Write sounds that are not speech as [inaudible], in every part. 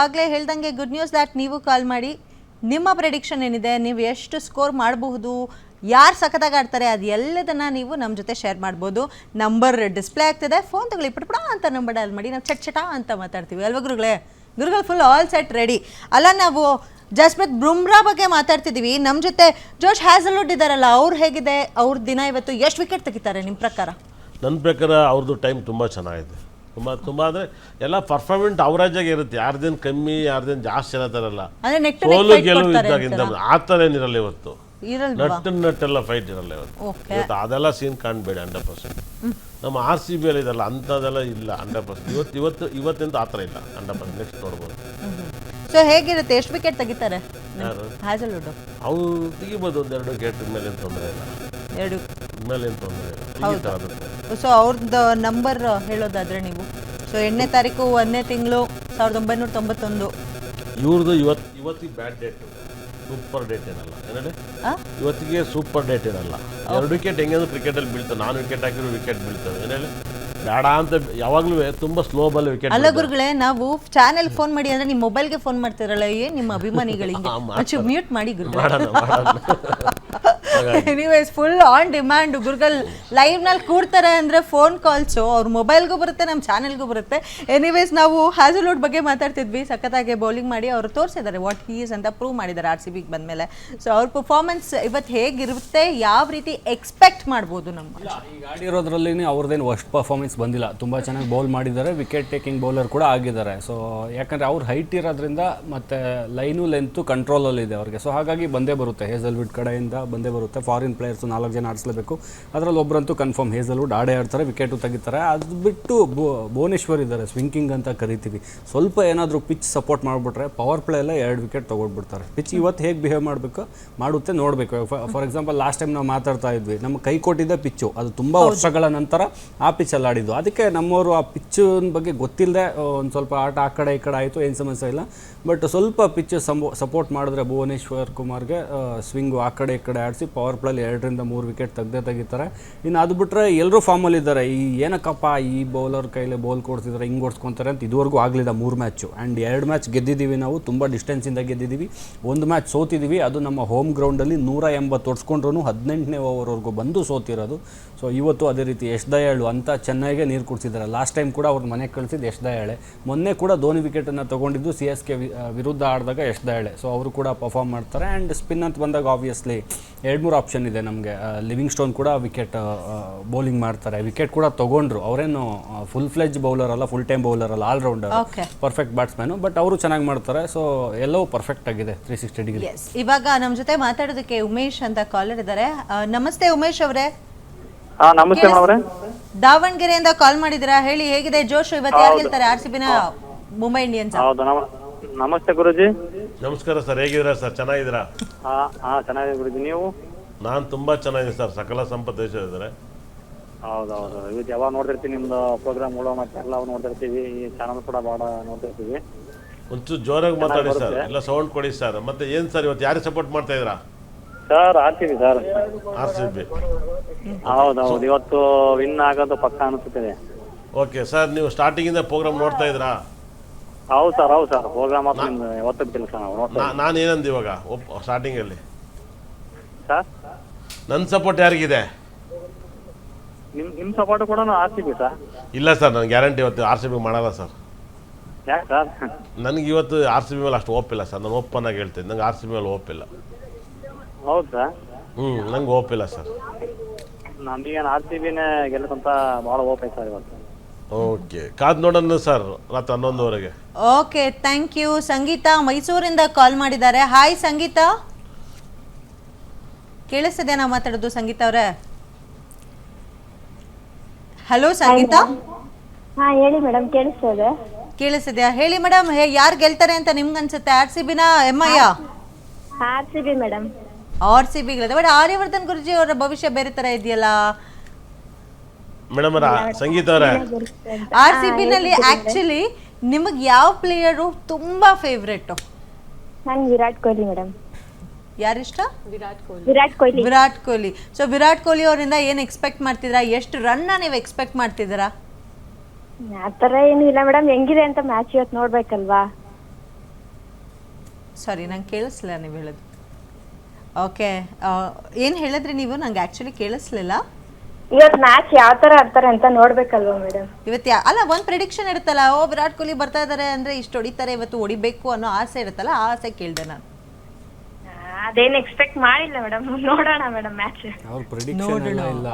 ಆಗಲೇ ಹೇಳ್ದಂಗೆ good news that ನೀವು ಕಾಲ್ ಮಾಡಿ. ನಿಮ್ಮ ಪ್ರೆಡಿಕ್ಷನ್ ಏನಿದೆ? ನೀವು ಎಷ್ಟು ಸ್ಕೋರ್ ಮಾಡಬಹುದು? ಯಾರು ಸಖತ್ತಾಗಿ ಆಡ್ತಾರೆ? ಅದು ಎಲ್ಲದನ್ನ ನೀವು ನಮ್ಮ ಜೊತೆ ಶೇರ್ ಮಾಡ್ಬೋದು. ನಂಬರ್ ಡಿಸ್ಪ್ಲೇ ಆಗ್ತಿದೆ. ಫೋನ್ ತಗೊಳ್ಳಿ ಪುಟ್ಪುಡ ಅಂತ ನಂಬರ್ ಡಯಲ್ ಮಾಡಿ. ನಾವು ಚಟ್ ಚಟ ಅಂತ ಮಾತಾಡ್ತೀವಿ. ಅಲ್ವಾ ಗುರುಗಳೇ? ಗುರುಗಳು ಫುಲ್ ಆಲ್ ಸೆಟ್ ರೆಡಿ ಅಲ್ಲ, ನಾವು ಜಸ್ಮಿತ್ ಬ್ರುಮ್ರಾ ಬಗ್ಗೆ ಮಾತಾಡ್ತಿದ್ದೀವಿ ನಮ್ಮ ಜೊತೆ ಜೋಶ್ ಹ್ಯಾಸಲ್ವುಡ್ ಇದ್ದಾರಲ್ಲ ಅವ್ರು ಹೇಗಿದೆ? ಅವ್ರ ದಿನ ಇವತ್ತು ಎಷ್ಟು ವಿಕೆಟ್ ತೆಗಿತಾರೆ ನಿಮ್ಮ ಪ್ರಕಾರ? ನನ್ನ ಪ್ರಕಾರ ಅವ್ರದ್ದು ಟೈಮ್ ತುಂಬ ಚೆನ್ನಾಗಿದೆ. ತುಂಬ ತುಂಬ ಅಂದ್ರೆ ಎಲ್ಲ ಪರ್ಫಾರ್ಮೆಂಟ್ ಅವರೇಜಾಗಿ ಇರುತ್ತೆ. ಯಾರ್ದೇನು ಕಮ್ಮಿ ಯಾರ್ದೇನು ಜಾಸ್ತಿ ಜನ neck ಸೋಲು ಗೆಲುವು ಇದ್ದಾಗಿಂದ ಆ ಥರ ಏನಿರಲ್ಲ ಇವತ್ತು. ನಟ್ ನಟ್ ಎಲ್ಲ ಫೈಟ್ ಇರಲ್ಲ ಇವತ್ತು. ಇವತ್ತು ಅದೆಲ್ಲ ಸೀನ್ ಕಾಣಬೇಡಿ ಹಂಡ್ರೆಡ್ ಪರ್ಸೆಂಟ್ ನಮ್ಮ ಆರ್ ಸಿ ಬಿ ಅಲ್ಲಿ ಇದಲ್ಲ ಅಂಥದ್ದೆಲ್ಲ ಇಲ್ಲ ಹಂಡ್ರೆಡ್ ಪರ್ಸೆಂಟ್ ಇವತ್ತು ಇವತ್ತು ಇವತ್ತಿಂದ ಆತರ ಥರ ಇಲ್ಲ ಹಂಡ್ರೆಡ್ ಪರ್ಸೆಂಟ್ ನೆಕ್ಸ್ಟ್ ನೋಡ್ಬೋದು. ಸೊ ಹೇಗಿರುತ್ತೆ? ಎಷ್ಟು ವಿಕೆಟ್ ತೆಗಿತಾರೆ? ಹ್ಯಾಸಲ್ವುಡ್ ಅವ್ರು ತೆಗಿಬೋದು ಒಂದೆರಡು ಗೇಟ್ ಮೇಲೆ ತೊಂದರೆ ಇಲ್ಲ. ಎರಡು. ತೊಂದರೆ ಸೊ ಅವ್ರದ್ದು ನಂಬರ್ ಹೇಳೋದಾದ್ರೆ ನೀವು. ಸೊ ಎಂಟನೇ ತಾರೀಕು ಒಂದನೇ ತಿಂಗಳು ಸಾವಿರದ ಒಂಬೈನೂರ ತೊಂಬತ್ತೊಂದು. ಇವ್ರದ್ದು ಇವತ್ತು ಇವತ್ತಿಗೆ ಬ್ಯಾಡ್ ಡೇಟ್ ಸೂಪರ್ ಡೇಟ್ ಏನಲ್ಲ. ಏನೇಳಿ ಆ? ಇವತ್ತಿಗೆ ಸೂಪರ್ ಡೇಟ್ ಏನಲ್ಲ. ಎರಡು ವಿಕೆಟ್ ಹೆಂಗಂದ್ರೆ ಕ್ರಿಕೆಟಲ್ಲಿ ಬೀಳ್ತಾರೆ ನಾನು ವಿಕೆಟ್ ಹಾಕಿರೋ ವಿಕೆಟ್ ಬೀಳ್ತದೆ ಏನೇಳಿ ಬೇಡ ಅಂತ ಯಾವಾಗಲೂ ತುಂಬಾ ಸ್ಲೋ ಬಾಲ್ ವಿಕೆಟ್ ಅಲ್ಲ ಗುರುಗಳೇ ನಾವು ಚಾನೆಲ್ ಫೋನ್ ಮಾಡಿ ಅಂದ್ರೆ ನಿಮ್ಮ ಮೊಬೈಲ್ಗೆ ಫೋನ್ ಮಾಡ್ತಿರಲ್ಲ ಏನ್ ನಿಮ್ಮ ಅಭಿಮಾನಿಗಳಿಗೆ ಮ್ಯೂಟ್ ಮಾಡಿ ಗುರುಗಳೇ. ಮಾಡೋಣ ಮಾಡೋಣ. [laughs] ಎನಿವೇಸ್ ಫುಲ್ ಆನ್ ಡಿಮ್ಯಾಂಡ್ ಗುರುಗಲ್ ಲೈವ್ನಲ್ಲಿ ಕೂಡ್ತಾರೆ ಅಂದ್ರೆ ಫೋನ್ ಕಾಲ್ಸು ಅವ್ರ ಮೊಬೈಲ್ಗೂ ಬರುತ್ತೆ ನಮ್ಮ ಚಾನೆಲ್ಗೂ ಬರುತ್ತೆ. ಎನಿವೇಸ್ ನಾವು ಹ್ಯಾಸಲ್ವುಡ್ ಬಗ್ಗೆ ಮಾತಾಡ್ತಿದ್ವಿ. ಸಖತ್ತಾಗಿ ಬೌಲಿಂಗ್ ಮಾಡಿ ಅವರು ತೋರಿಸಿದ್ದಾರೆ ವಾಟ್ ಈಸ್ ಅಂತ ಪ್ರೂವ್ ಮಾಡಿದ್ದಾರೆ ಆರ್ ಸಿ ಬಿಗೆ ಬಂದಮೇಲೆ. ಸೊ ಅವ್ರ ಪರ್ಫಾರ್ಮೆನ್ಸ್ ಇವತ್ತು ಹೇಗಿರುತ್ತೆ ಯಾವ ರೀತಿ ಎಕ್ಸ್ಪೆಕ್ಟ್ ಮಾಡ್ಬೋದು ನಮ್ಮ ಈಗ ಆಡಿರೋದ್ರಲ್ಲಿ ಅವ್ರದ್ದೇನು ವರ್ಸ್ಟ್ ಪರ್ಫಾರ್ಮೆನ್ಸ್ ಬಂದಿಲ್ಲ. ತುಂಬ ಚೆನ್ನಾಗಿ ಬೌಲ್ ಮಾಡಿದ್ದಾರೆ ವಿಕೆಟ್ ಟೇಕಿಂಗ್ ಬೌಲರ್ ಕೂಡ ಆಗಿದ್ದಾರೆ. ಸೊ ಯಾಕಂದರೆ ಅವ್ರ ಹೈಟ್ ಇರೋದ್ರಿಂದ ಮತ್ತು ಲೈನು ಲೆಂತು ಕಂಟ್ರೋಲಲ್ಲಿದೆ ಅವ್ರಿಗೆ. ಸೊ ಹಾಗಾಗಿ ಬಂದೇ ಬರುತ್ತೆ ಹೇಸಲ್ವುಡ್ ಕಡೆಯಿಂದ ಬಂದೇ ಬರುತ್ತೆ. ಫಾರಿನ್ ಪ್ಲೇಯರ್ಸು ನಾಲ್ಕು ಜನ ಆಡಿಸ್ಲೇಬೇಕು. ಅದರಲ್ಲಿ ಒಬ್ಬರಂತೂ ಕನ್ಫರ್ಮ್ ಹೇಸಲ್ವುಡ್ ಆಡೇ ಆಡ್ತಾರೆ ವಿಕೆಟು ತೆಗಿತಾರೆ. ಅದು ಬಿಟ್ಟು ಭುವನೇಶ್ವರ್ ಇದ್ದಾರೆ ಸ್ವಿಂಕಿಂಗ್ ಅಂತ ಕರಿತೀವಿ. ಸ್ವಲ್ಪ ಏನಾದರೂ ಪಿಚ್ ಸಪೋರ್ಟ್ ಮಾಡಿಬಿಟ್ರೆ ಪವರ್ ಪ್ಲೇ ಎಲ್ಲ ಎರಡು ವಿಕೆಟ್ ತೊಗೊಂಡ್ಬಿಡ್ತಾರೆ ಪಿಚ್ ಇವತ್ತು ಹೇಗೆ ಬಿಹೇವ್ ಮಾಡಬೇಕು? ಮಾಡುತ್ತೆ ನೋಡಬೇಕು. ಫಾರ್ ಎಕ್ಸಾಂಪಲ್ ಲಾಸ್ಟ್ ಟೈಮ್ ನಾವು ಮಾತಾಡ್ತಾ ಇದ್ವಿ ನಮ್ಮ ಕೈ ಕೊಟ್ಟಿದ್ದ ಪಿಚ್ಚು ಅದು ತುಂಬ ವರ್ಷಗಳ ನಂತರ ಆ ಪಿಚ್ಚಲ್ಲಿ ಆಡಿದ್ದು. ಅದಕ್ಕೆ ನಮ್ಮವರು ಆ ಪಿಚ್ಚಿನ ಬಗ್ಗೆ ಗೊತ್ತಿಲ್ಲದೆ ಒಂದು ಸ್ವಲ್ಪ ಆಟ ಆ ಕಡೆ ಈ ಕಡೆ ಆಯಿತು ಏನು ಸಮಸ್ಯೆ ಇಲ್ಲ. ಬಟ್ ಸ್ವಲ್ಪ ಪಿಚ್ಚು ಸಂಬೋ ಸಪೋರ್ಟ್ ಮಾಡಿದ್ರೆ ಭುವನೇಶ್ವರ್ ಕುಮಾರ್ಗೆ ಸ್ವಿಂಗು ಆ ಕಡೆ ಈ ಕಡೆ ಆಡಿಸಿ ಪವರ್ ಪ್ಲೇಲಿ ಎರಡರಿಂದ ಮೂರು ವಿಕೆಟ್ ತೆಗ್ದೇ ತೆಗಿತಾರೆ. ಇನ್ನು ಅದು ಬಿಟ್ಟರೆ ಎಲ್ಲರೂ ಫಾರ್ಮಲ್ಲಿದ್ದಾರೆ ಈ ಏನಕ್ಕಪ್ಪ ಈ ಬೌಲರ್ ಕೈಲಿ ಬೌಲ್ ಕೊಡ್ತಿದ್ದಾರೆ ಹಿಂಗೆ ಓಡಿಸ್ಕೊತಾರೆ ಅಂತ ಇದುವರೆಗೂ ಆಗಲಿಲ್ಲ ಮೂರು ಮ್ಯಾಚು ಆ್ಯಂಡ್ ಎರಡು ಮ್ಯಾಚ್ ಗೆದ್ದಿದ್ದೀವಿ ನಾವು, ತುಂಬ ಡಿಸ್ಟೆನ್ಸಿಂದ ಗೆದ್ದಿದ್ದೀವಿ ಒಂದು ಮ್ಯಾಚ್ ಸೋತಿದ್ದೀವಿ ಅದು ನಮ್ಮ ಹೋಮ್ ಗ್ರೌಂಡಲ್ಲಿ ನೂರ ಎಂಬತ್ತು ಹೊಡ್ಸ್ಕೊಂಡ್ರು ಹದಿನೆಂಟನೇ ಓವರ್ವರೆಗೂ ಬಂದು ಸೋತಿರೋದು. ಸೊ ಇವತ್ತು ಅದೇ ರೀತಿ ಯಶ್ ದಯಾಳು ಅಂತ ಚೆನ್ನಾಗೆ ನೀರು ಕುಡಿಸಿದ್ದಾರೆ. ಲಾಸ್ಟ್ ಟೈಮ್ ಕೂಡ ಅವ್ರ ಮನೆಗೆ ಕಳಿಸಿದ್ದು ಯಶ್ ದಯಾಳೆ ಮೊನ್ನೆ ಕೂಡ ಧೋನಿ ವಿಕೆಟನ್ನು ತೊಗೊಂಡಿದ್ದು ಸಿ ಎಸ್ ಕೆ ವಿರುದ್ಧ ಆಡಿದಾಗ ಯಶ್ ದಯಾಳೆ ಸೊ ಅವರು ಕೂಡ ಪರ್ಫಾರ್ಮ್ ಮಾಡ್ತಾರೆ ಆ್ಯಂಡ್ ಸ್ಪಿನ್ ಅಂತ ಬಂದಾಗ ಆಬ್ವಿಯಸ್ಲಿ ಎರಡು ಮೂರು ಆಪ್ಷನ್ ಇದೆ ನಮಗೆ. ಲಿವಿಂಗ್ ಸ್ಟೋನ್ ಕೂಡ ವಿಕೆಟ್ ಬೌಲಿಂಗ್ ಮಾಡ್ತಾರೆ. ವಿಕೆಟ್ ಕೂಡ ತೊಗೊಂಡ್ರು. ಅವರೇನು ಫುಲ್ ಫ್ಲೆಜ್ ಬೌಲರ್ ಅಲ್ಲ ಫುಲ್ ಟೈಮ್ ಬೌಲರ್ ಅಲ್ಲ all rounder perfect batsman but ಅವರು ಚೆನ್ನಾಗಿ ಮಾಡ್ತಾರೆ. ಸೊ ಎಲ್ಲವೂ ಪರ್ಫೆಕ್ಟ್ ಆಗಿದೆ ತ್ರೀ ಸಿಕ್ಸ್ಟಿ ಡಿಗ್ರಿ ಇವಾಗ ನಮ್ಮ ಜೊತೆ ಮಾತಾಡೋದಕ್ಕೆ ಉಮೇಶ್ ಅಂತ ಕಾಲರ್ ಇದ್ದಾರೆ. ನಮಸ್ತೆ ಉಮೇಶ್ ಅವರೇ. ಹಾ ನಮಸ್ತೆ ಮೇಡಮ್ ಅವರೇ ದಾವಣಗೆರೆಯಿಂದ ಕಾಲ್ ಮಾಡಿದಿರಾ ಹೇಳಿ ಹೇಗಿದೆ? ಜೋಶ್ ಇವತ್ತು ಯಾರು ಗೆಲ್ತಾರೆ ಆರ್ ಸಿ ಬಿನ ಮುಂಬೈ ಇಂಡಿಯನ್ಸ್. ಹೌದು ನಮ ನಮಸ್ತೆ ಗುರುಜಿ. ನಮಸ್ಕಾರ ಸರ್ ಹೇಗಿದ್ದೀರಾ ಸರ್? ಚೆನ್ನಾಗಿದ್ದೀರಾ? ಹಾ ಹಾ ಚೆನ್ನಾಗಿದೆ ಗುರುಜಿ. ನೀವು? ನಾನು ತುಂಬಾ ಚೆನ್ನಾಗಿದೆ ಸರ್ ಸಕಲ ಸಂಪತ್ತು ದೇಶದಿದ್ದಾರೆ ಹೌದು ಹೌದು. ಇವತ್ತು ಯಾವಾಗ ನೋಡ್ತಿರ್ತೀವಿ ನಿಮ್ದು ಪ್ರೋಗ್ರಾಮ್ಗಳು ಮತ್ತೆ ಎಲ್ಲ ನೋಡ್ತಿರ್ತೀವಿ. ಈ ಚಾನಲ್ ಕೂಡ ಭಾಳ ನೋಡ್ತಿರ್ತೀವಿ. ಒಂಚೂರು ಜೋರಾಗಿ ಮಾತಾಡಿ ಸರ್. ಎಲ್ಲ ಸೌಂಡ್ ಕೊಡಿ ಸರ್. ಮತ್ತೆ ಏನು ಸರ್ ಇವತ್ತು? ಯಾರಿಗೆ ಸಪೋರ್ಟ್ ಮಾಡ್ತಾ ಇದ್ದೀರಾ? Sir RCB sir. R C B. ಹೌದು ಹೌದು ಇವತ್ತು ವಿನ್ ಆಗೋದು ಪಕ್ಕ ಅನಿಸುತ್ತಿದೆ ಓಕೆ ಸರ್ ನೀವು ಸ್ಟಾರ್ಟಿಂಗಿಂದ ಪ್ರೋಗ್ರಾಮ್ ನೋಡ್ತಾ ಇದ್ದೀರಾ ಹೌದು ಸರ್ ಹೌದು ಸರ್ ಪ್ರೋಗ್ರಾಮ್ ಯಾವತ್ತೂ ಕೆಲಸ ನಾವು ನೋಡ್ತಾ ನಾ ನಾನು ಏನಂದ ಇವಾಗ ಸ್ಟಾರ್ಟಿಂಗ್ ಸ್ಟಾರ್ಟಿಂಗಲ್ಲಿ ಸರ್? ನನ್ನ ಸಪೋರ್ಟ್ ಯಾರಿಗಿದೆ? ನಿಮ್ ನಿಮ್ ಸಪೋರ್ಟ್ ಕೂಡ ಆಗ್ತೀವಿ ಸರ್. ಇಲ್ಲ ಸರ್ ನಾನು ಗ್ಯಾರಂಟಿ ಇವತ್ತು ಆರ್ ಸಿ ಬಿ ಮಾಡಲ್ಲ ಸರ್. ಯಾಕೆ ಸರ್? ನನಗೆ ಇವತ್ತು ಆರ್ ಸಿ ಬಿ ಮೇಲೆ ಅಷ್ಟು ಒಪ್ಪಿಲ್ಲ ಸರ್ ನಾನು ಓಪನ್ ಆಗಿ ಹೇಳ್ತೀನಿ ನಂಗೆ ಆರ್ ಸಿ ಬಿ ಮೇಲೆ ಹೌದು? ಸರ್ ಹ್ಞೂ ನಂಗೆ ಒಪ್ಪಿಲ್ಲ ಸರ್ ನಮಗೇನು ಆರ್ ಸಿ ಬಿನೇ ಗೆಲ್ಲಕ್ಕಂತ ಭಾಳ ಓಪೆ ಸರ್ ಇವತ್ತು. ಓಕೆ ಕಾದ್ ನೋಡೋಣ ಸರ್ ರಾತ್ರಿ ಹನ್ನೊಂದುವರೆಗೆ. ಓಕೆ ಥ್ಯಾಂಕ್ ಯು ಸಂಗೀತಾ ಮೈಸೂರಿಂದ ಕಾಲ್ ಮಾಡಿದ್ದಾರೆ. ಹಾಯ್ ಸಂಗೀತ. ಕೇಳಿಸ್ತಿದೆ ನಾ ಮಾತಾಡೋದು ಸಂಗೀತ ಅವರೇ? ಹಲೋ ಸಂಗೀತ? ಹಾ ಹೇಳಿ ಮೇಡಮ್ ಕೇಳಿಸ್ತದೆ. ಕೇಳಿಸ್ತಿದ್ಯಾ? ಹೇಳಿ ಮೇಡಮ್ ಯಾರು ಗೆಲ್ತಾರೆ ಅಂತ ನಿಮ್ಗೆ ಅನ್ಸುತ್ತೆ? R C ಬಿನ M I R C B madam R C B but Aryavardhan Guruji ಅವರ ಭವಿಷ್ಯ ಬೇರೆ ತರ ಇದೆಯಲ್ಲ? ಮೇಡಮ್ ಅವರ ಸಂಗೀತ ಅವರ? ಆರ್ ಸಿ ಬಿ ನಲ್ಲಿ ಆಕ್ಚುಲಿ ನಿಮಗೆ ಯಾವ ಪ್ಲೇಯರು ತುಂಬಾ ಫೇವ್ರೆಟ್ ನಾನು ವಿರಾಟ್ ಕೊಹ್ಲಿ ಮೇಡಮ್. ಯಾರಿಷ್ಟ? ವಿರಾಟ್ ಕೊಹ್ಲಿ. ವಿರಾಟ್ ಕೊಹ್ಲಿ. ವಿರಾಟ್ ಕೊಹ್ಲಿ. ಸೊ ವಿರಾಟ್ ಕೊಹ್ಲಿ ಅವರಿಂದ ಏನ್ ಎಕ್ಸ್ಪೆಕ್ಟ್ ಮಾಡ್ತಿದ್ರಾ ಎಷ್ಟು ರನ್ನ ನೀವು ಎಕ್ಸ್ಪೆಕ್ಟ್ ಮಾಡ್ತಿದ್ದೀರಾ? ಆ ಥರ ಏನು ಇಲ್ಲ ಮೇಡಮ್. ಹೆಂಗಿದೆ ಅಂತ ಮ್ಯಾಚ್ ಇವತ್ತು ನೋಡ್ಬೇಕಲ್ವಾ? ಸಾರಿ ನಂಗೆ ಕೇಳಿಸ್ಲಿಲ್ಲ ನೀವು ಹೇಳೋದು. ಓಕೆ. ಏನು ಹೇಳಿದ್ರಿ ನೀವು? ನಂಗೆ ಆಕ್ಚುಲಿ ಕೇಳಿಸ್ಲಿಲ್ಲ. ಇವತ್ತು ಮ್ಯಾಚ್ ಯಾವ ತರ ಆಡ್ತಾರೆ ಅಂತ ನೋಡ್ಬೇಕಲ್ವಾ ಮೇಡಮ್ ಇವತ್ತು ಯಾ ಅಲ್ಲ ಒಂದು ಪ್ರಿಡಿಕ್ಷನ್ ಇರುತ್ತಲ್ಲ ಓ ವಿರಾಟ್ ಕೊಹ್ಲಿ ಬರ್ತಾ ಇದ್ದಾರೆ ಅಂದರೆ ಇಷ್ಟು ಹೊಡಿತಾರೆ ಇವತ್ತು ಹೊಡಿಬೇಕು ಅನ್ನೋ ಆಸೆ ಇರುತ್ತಲ್ಲ ಆ ಆಸೆ ಕೇಳಿದೆ ನಾನು. ಅದೇನು ಎಕ್ಸ್ಪೆಕ್ಟ್ ಮಾಡಿಲ್ಲ ಮೇಡಮ್ [laughs] ನೋಡೋಣ ಮೇಡಮ್ ಮ್ಯಾಚ್ ಅವ್ರ ಪ್ರಿಡಿಕ್ಷನ್ ಎಲ್ಲ ಇಲ್ಲ.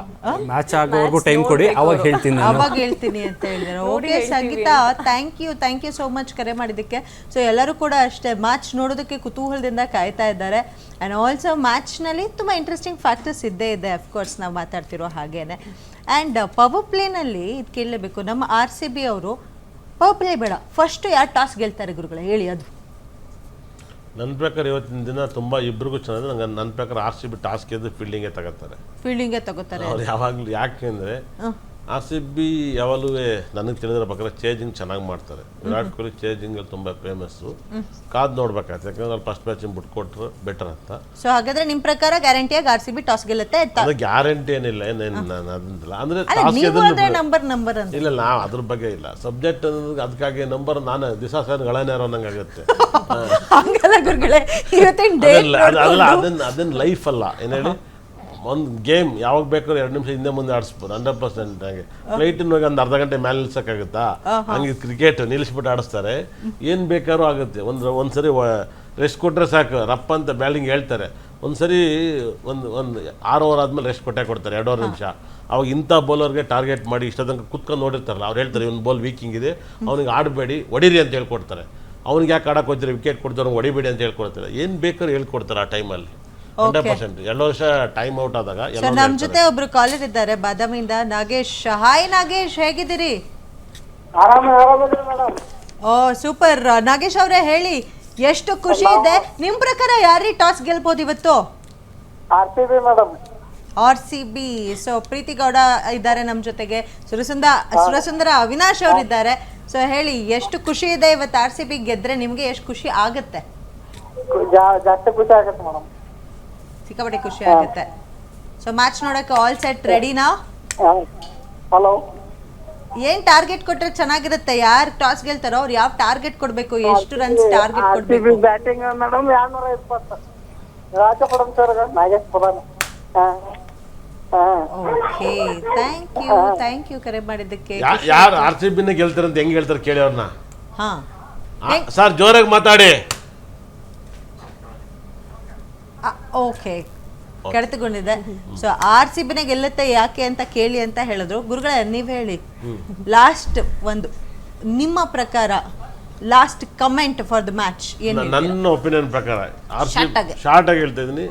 ಮ್ಯಾಚ್ ಆಗೋವರೆಗೂ ಟೈಮ್ ಕೊಡಿ. ಅವಾಗ ಹೇಳ್ತೀನಿ ನಾನು. ಅವಾಗ ಹೇಳ್ತೀನಿ ಅಂತ ಹೇಳಿದ್ರು. Okay Sangeetha thank you thank you so much ಕರೆ ಮಾಡಿದ್ದಕ್ಕೆ. ಸೊ ಎಲ್ಲರೂ ಕೂಡ ಅಷ್ಟೇ ಮ್ಯಾಚ್ ನೋಡೋದಕ್ಕೆ ಕುತೂಹಲದಿಂದ ಕಾಯ್ತಾ ಇದ್ದಾರೆ. ಆ್ಯಂಡ್ ಆಲ್ಸೋ ಮ್ಯಾಚ್ನಲ್ಲಿ ತುಂಬ ಇಂಟ್ರೆಸ್ಟಿಂಗ್ ಫ್ಯಾಕ್ಟರ್ಸ್ ಇದ್ದೇ ಇದೆ ಅಫ್ಕೋರ್ಸ್ ನಾವು ಮಾತಾಡ್ತಿರೋ ಹಾಗೇನೆ. ಆ್ಯಂಡ್ ಪವರ್ ಪ್ಲೇನಲ್ಲಿ ಇದು ಕೇಳಲೇಬೇಕು. ನಮ್ಮ ಆರ್ ಸಿ ಬಿ ಅವರು ಪವರ್ ಪ್ಲೇ ಬೇಡ. ಫಸ್ಟ್ ಯಾರು ಟಾಸ್ ಗೆಲ್ತಾರೆ ಗುರುಗಳೇ? ಹೇಳಿ ಅದು. ನನ್ನ ಪ್ರಕಾರ ಇವತ್ತಿನ ದಿನ ತುಂಬ ಇಬ್ರಿಗೂ ಚೆನ್ನಾಗಿದೆ. ನಂಗೆ ನನ್ನ ಪ್ರಕಾರ ಆರ್ ಸಿ ಬಿ ಟಾಸ್ಕ್ ಎದ್ದು ಫೀಲ್ಡಿಂಗೇ ತಗೋತಾರೆ. ಫೀಲ್ಡಿಂಗೇ ತಗೋತಾರೆ. ಅವ್ರು ಯಾವಾಗಲೂ ಯಾಕೆಂದರೆ ಹ್ಮ್. ಆರ್ ಸಿ ಬಿ ಯಾವಾಗಲೂ ನನಗೆ ತಿಳಿದಿರೋ ಪ್ರಕಾರ ಚೇಂಜಿಂಗ್ ಚೆನ್ನಾಗಿ ಮಾಡ್ತಾರೆ. ವಿರಾಟ್ ಕೊಹ್ಲಿ ಚೇಂಜಿಂಗ್ ತುಂಬ ಫೇಮಸ್ಸು ಕಾದ್ ನೋಡ್ಬೇಕಾಯ್ತು. ಯಾಕಂದ್ರೆ ಅಲ್ಲಿ ಫಸ್ಟ್ ಮ್ಯಾಚಿಂಗ್ ಬಿಟ್ಕೊಟ್ರು ಬೆಟರ್ ಅಂತ. ಸೊ ಹಾಗಾದ್ರೆ ನಿಮ್ಮ ಪ್ರಕಾರ ಗ್ಯಾರಂಟಿಯಾಗಿ ಆರ್ ಸಿ ಬಿ ಟಾಸ್ ಗೆಲ್ಲುತ್ತೆ ಅದು ಗ್ಯಾರಂಟಿ ಏನಿಲ್ಲ ಏನೇನು ನಾನು ಅದನ್ನಿಲ್ಲ ಅಂದರೆ ಅಲ್ಲ ಟಾಸ್ ನೀವು ಅಂದ್ರೆ ನಂಬರ್ ನಂಬರ್ ಅಂತ. ಇಲ್ಲ ನಾವು ಅದ್ರ ಬಗ್ಗೆ ಇಲ್ಲ. ಸಬ್ಜೆಕ್ಟ್ ಅದಕ್ಕಾಗಿ ನಂಬರ್ ನಾನು ದಿವಸ ಸರ್ ಗಳನೇರೋ ಆಗುತ್ತೆ. [laughs] ಹಂಗಲ್ಲ ಗುರುಗಳೇ ಇವತ್ತಿನ ಡೇ ಅದಲ್ಲ ಅದನ್ನ ಅದನ್ನ ಲೈಫ್ ಅಲ್ಲ. ಏನು ಹೇಳಿ? ಒಂದು ಗೇಮ್ ಯಾವಾಗ ಬೇಕಾದ್ರೂ ಎರಡು ನಿಮಿಷ ಹಿಂದೆ ಮುಂದೆ ಆಡಿಸ್ಬೋದು ಹಂಡ್ರೆಡ್ ಪರ್ಸೆಂಟ್ ಹಾಗೆ. ಫ್ಲೈಟ್ ಹೋಗಿ ಒಂದು ಅರ್ಧ ಗಂಟೆ ಮೇಲೆ ನಿಲ್ಸೋಕ್ಕಾಗುತ್ತಾ? ಹಂಗೆ ಕ್ರಿಕೆಟ್ ನಿಲ್ಲಿಸ್ಬಿಟ್ಟು ಆಡಿಸ್ತಾರೆ. ಏನು ಬೇಕಾದ್ರೂ ಆಗುತ್ತೆ. ಒಂದು ಒಂದ್ಸರಿ ರೆಸ್ಟ್ ಕೊಟ್ಟರೆ ಸಾಕು. ರಪ್ಪ ಅಂತ ಬ್ಯಾಲಿಂಗ್ ಹೇಳ್ತಾರೆ. ಒಂದ್ಸರಿ ಒಂದು ಒಂದು ಆರು ಓವರ್ ಆದಮೇಲೆ ರೆಸ್ಟ್ ಕೊಟ್ಟೆ ಕೊಡ್ತಾರೆ ಎರಡೂವರೆ ನಿಮಿಷ. ಅವಾಗ ಇಂಥ ಬೌಲರ್ಗೆ ಟಾರ್ಗೆಟ್ ಮಾಡಿ ಇಷ್ಟ ತನಕ ಕುತ್ಕೊಂಡು ನೋಡಿರ್ತಾರಲ್ಲ ಅವ್ರು ಹೇಳ್ತಾರೆ ಇವ್ನು ಬಾಲ್ ವೀಕಿಂಗ್ ಇದೆ. ಅವ್ನಿಗೆ ಆಡಬೇಡಿ ಹೊಡೀರಿ ಅಂತ ಹೇಳ್ಕೊಡ್ತಾರೆ. ಅವ್ನಿಗೆ ಯಾಕೆ ಆಡಕ್ಕೆ ಹೋಗ್ತಾರೆ? ವಿಕೆಟ್ ಕೊಡ್ತಾರೆ ಹೊಡಿಬೇಡಿ ಅಂತ ಹೇಳ್ಕೊಡ್ತಾರೆ. ಏನು ಬೇಕಾದ್ರೂ ಹೇಳ್ಕೊಡ್ತಾರೆ ಆ ಟೈಮಲ್ಲಿ ಹಂಡ್ರೆಡ್ ಪರ್ಸೆಂಟ್. ಎರಡು ವರ್ಷ ಟೈಮ್ ಔಟ್ ಆದಾಗ ನಮ್ ಜೊತೆ ಒಬ್ರು ಕಾಲೇಜ್ ಇದ್ದಾರೆ. ಬಾದಾಮಿಯಿಂದ ನಾಗೇಶ್. ಹಾಯ್ ನಾಗೇಶ್. ಹೇಗಿದ್ದೀರಿ? ಓ ಸೂಪರ್ ನಾಗೇಶ್ ಅವರೇ ಹೇಳಿ. ಎಷ್ಟು ಖುಷಿ ಇದೆ. ನಿಮ್ ಪ್ರಕಾರ ಯಾರೀ ಟಾಸ್ ಗೆಲ್ಬೋದು ಇವತ್ತು? R C B madam R C B so Preethi Gowda ಇದ್ದಾರೆ ನಮ್ಮ ಜೊತೆಗೆ. ಸುರಸುಂದ ಸುರಸುಂದರ ಅವಿನಾಶ್ ಅವರು ಇದ್ದಾರೆ. ಸೊ ಹೇಳಿ ಎಷ್ಟು ಖುಷಿ ಇದೆ ಇವತ್ತು ಆರ್ ಸಿ ಬಿ ಗೆದ್ರೆ ನಿಮ್ಗೆ ಎಷ್ಟು ಖುಷಿ ಆಗುತ್ತೆ? ಜಾಸ್ತಿ ಖುಷಿ ಆಗತ್ತೆ ಮೇಡಮ್ ಸಿಕ್ಕಾಪಟ್ಟೆ ಖುಷಿ ಆಗುತ್ತೆ. ಸೊ ಮ್ಯಾಚ್ ನೋಡಕ್ಕೆ ಆಲ್ ಸೆಟ್ ರೆಡಿನಾ ಹಲೋ ಏನ್ ಟಾರ್ಗೆಟ್ ಕೊಟ್ರೆ ಚೆನ್ನಾಗಿರುತ್ತೆ? ಯಾರು ಟಾಸ್ ಗೆಲ್ತಾರೋ ಅವ್ರು ಯಾವ ಟಾರ್ಗೆಟ್ ಕೊಡ್ಬೇಕು? ಎಷ್ಟು ರನ್ಸ್ ಟಾರ್ಗೆಟ್ ಕೊಡ್ಬೇಕು? ಬ್ಯಾಟಿಂಗ್ ಮೇಡಮ್ ಎರಡ್ನೂರ ಇಪ್ಪತ್ತು. Rajapuram sir Nagesh okay thank you thank you ಕರೆ ಮಾಡಿದ್ದಕ್ಕೆ. ಯಾರು ಆರ್ ಸಿ ಬಿನ ಗೆಲ್ತಾರೆ ಅಂತ ಹೆಂಗೆ ಹೇಳ್ತಾರೆ ಕೇಳಿ ಅವ್ರನ್ನ. ಹಾ. ಸರ್ ಜೋರಾಗಿ ಮಾತಾಡಿ. ಓಕೆ ಕಡಿತಗೊಂಡಿದೆ ಸೊ ಆರ್ ಸಿ ಬಿನೇ ಗೆಲ್ಲುತ್ತೆ ಯಾಕೆ ಅಂತ ಕೇಳಿ ಅಂತ ಹೇಳಿದ್ರು. ಗುರುಗಳೇ ನೀವು ಹೇಳಿ. ಲಾಸ್ಟ್ ಒಂದು ನಿಮ್ಮ ಪ್ರಕಾರ last comment for the match ಏನು ನನ್ನ ಒಪಿನಿಯನ್ ಪ್ರಕಾರ ಆರ್ ಸಿ. ಶಾರ್ಟ್ ಆಗಿ. ಹೇಳ್ತಾ ಇದ್ದೀನಿ.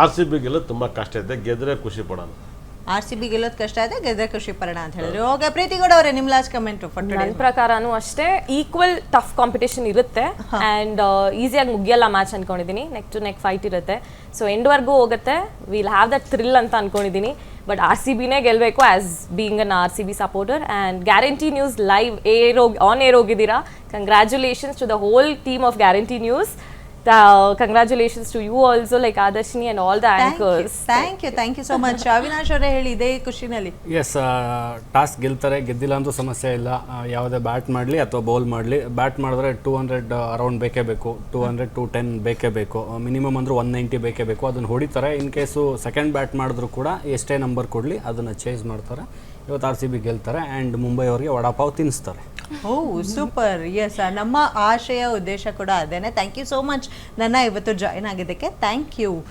ಆರ್ ಸಿ ಬಿ ಗೆಲ್ಲೋದು ತುಂಬ ಕಷ್ಟ ಇದೆ. ಗೆದ್ರೆ ಖುಷಿ ಪಡೋಣ. ಆರ್ ಸಿ ಬಿ ಗೆಲ್ಲೋದು ಕಷ್ಟ ಇದೆ ಗೆದ್ರೆ ಖುಷಿ ಪರಣ ಅಂತ ಹೇಳಿದ್ರು. ಓಕೆ ಪ್ರೀತಿ ಗೌಡ ಅವರೇ ನಿಮ್ಮ ಲಾಸ್ಟ್ ಕಮೆಂಟ್ ಫಾರ್ ಟುಡೇ ನನ್ನ ಪ್ರಕಾರನೂ ಅಷ್ಟೇ ಈಕ್ವಲ್ ಟಫ್ ಕಾಂಪಿಟೇಷನ್ ಇರುತ್ತೆ. ಆ್ಯಂಡ್ ಈಸಿಯಾಗಿ ಮುಗಿಯಲ್ಲ ಮ್ಯಾಚ್ ಅನ್ಕೊಂಡಿದ್ದೀನಿ ನೆಕ್ ಟು ನೆಕ್ ಫೈಟ್ ಇರುತ್ತೆ. ಸೊ ಎಂಡ್ವರೆಗೂ ಹೋಗುತ್ತೆ. ವಿಲ್ ಹ್ಯಾವ್ ದಟ್ ಥ್ರಿಲ್ ಅಂತ ಅನ್ಕೊಂಡಿದ್ದೀನಿ ಬಟ್ ಆರ್ ಸಿ ಬಿನೇ ಗೆಲ್ಲಬೇಕು as being an R C B supporter and Guarantee News live air ಹೋಗಿ ಆನ್ ಏರ್ ಹೋಗಿದ್ದೀರಾ congratulations to the whole team of Guarantee News congratulations to you also like Adarshini and all the anchors thank you thank you so much Avinash ಅವರೇ ಹೇಳಿ ಇದೇ ಖುಷಿನಲ್ಲಿ. S toss ಗೆಲ್ತಾರೆ ಗೆದ್ದಿಲ್ಲ ಅಂತೂ ಸಮಸ್ಯೆ ಇಲ್ಲ. ಯಾವುದೇ ಬ್ಯಾಟ್ ಮಾಡಲಿ ಅಥವಾ ಬೌಲ್ ಮಾಡಲಿ. ಬ್ಯಾಟ್ ಮಾಡಿದ್ರೆ ಟೂ ಹಂಡ್ರೆಡ್ ಅರೌಂಡ್ ಬೇಕೇ ಬೇಕು. ಟೂ ಹಂಡ್ರೆಡ್ ಟು ಟೆನ್ ಬೇಕೇ ಬೇಕು. ಮಿನಿಮಮ್ ಅಂದ್ರೆ ಒನ್ ನೈಂಟಿ ಬೇಕೇ ಬೇಕು. ಅದನ್ನು ಹೊಡಿತಾರೆ. ಇನ್ ಕೇಸು ಸೆಕೆಂಡ್ ಬ್ಯಾಟ್ ಮಾಡಿದ್ರು ಕೂಡ ಎಷ್ಟೇ ನಂಬರ್ ಕೊಡಲಿ ಅದನ್ನು ಚೇಂಜ್ ಮಾಡ್ತಾರೆ. ಇವತ್ತು ಆರ್ ಸಿ ಬಿ ಗೆಲ್ತಾರೆ. ಆ್ಯಂಡ್ ಮುಂಬೈ ಅವರಿಗೆ ವಡಾಪಾವ್ ತಿನ್ನಿಸ್ತಾರೆ. ಓ, ಸೂಪರ್. ಎಸ್ ನಮ್ಮ ಆಶಯ, ಉದ್ದೇಶ ಕೂಡ ಅದೇನೆ. ಥ್ಯಾಂಕ್ ಯು ಸೋ ಮಚ್ ನನ್ನ ಇವತ್ತು ಜಾಯ್ನ್ ಆಗಿದ್ದಕ್ಕೆ ಥ್ಯಾಂಕ್ ಯು